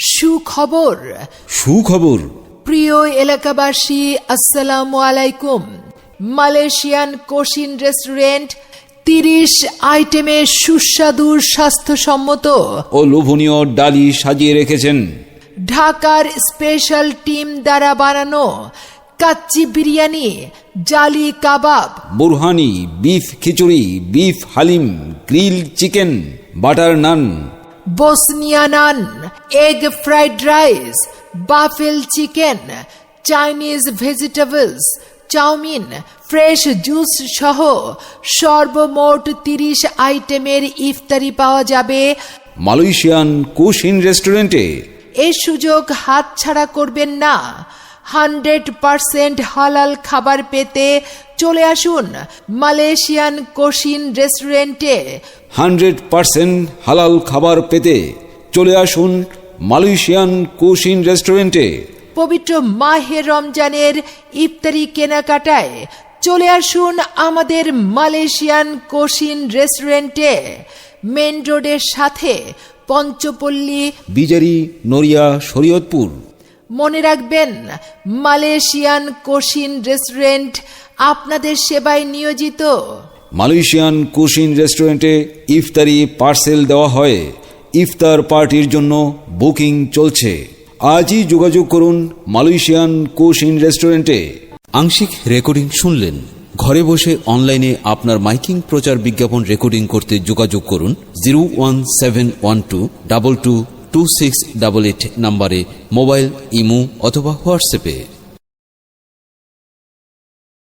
সুখবর। সুখবর। প্রিয় এলাকাবাসী আসসালামু আলাইকুম। মালয়েশিয়ান কোশিন রেস্টুরেন্ট তিরিশ আইটেমে সুস্বাদু স্বাস্থ্যসম্মত। ও লোভনীয় ডালি সাজিয়ে রেখেছেন। ঢাকার স্পেশাল টিম দ্বারা বানানো কাচ্চি বিরিয়ানি জালি কাবাব। বুরহানি বিফ খিচুড়ি beef Halim grill chicken butter নান। বসনিয়া নান। Egg fried rice বাফেল chicken Chinese vegetables chow mein fresh juice সহ সর্বমোট তিরিশ আইটেমের ইফতারি পাওয়া যাবে। মালয়েশিয়ান কুশিন রেস্টুরেন্টে। এই সুযোগ হাতছাড়া করবেন না। হান্ড্রেড পারসেন্ট হালাল খাবার পেতে চলে আসুন মালয়েশিয়ান কোশিন রেস্টুরেন্টে। হান্ড্রেড পার্সেন্ট হালাল খাবার পেতে চলে আসুন মালয়েশিয়ান কুশিন রেস্টুরেন্টে। পবিত্র মাহে রমজানের ইফতারি কেনাকাটায় চলে আসুন আমাদের মালয়েশিয়ান কোশিন রেস্টুরেন্টে। মেন রোডের সাথে পঞ্চপল্লী বিজারি নড়িয়া শরীয়তপুর। মনে রাখবেন মালয়েশিয়ান কোশিন রেস্টুরেন্ট আপনাদের সেবায় নিয়োজিত। মালয়েশিয়ান কুশিন রেস্টুরেন্টে ইফতারি পার্সেল দেওয়া হয়। ইফতার পার্টির জন্য বুকিং চলছে। আজই যোগাযোগ করুন মালয়েশিয়ান কুশিন রেস্টুরেন্টে। আংশিক রেকর্ডিং শুনলেন। ঘরে বসে অনলাইনে আপনার মাইকিং প্রচার বিজ্ঞাপন রেকর্ডিং করতে যোগাযোগ করুন zero one seven one two double two two six double eight নাম্বারে মোবাইল, ইমো অথবা হোয়াটসঅ্যাপে।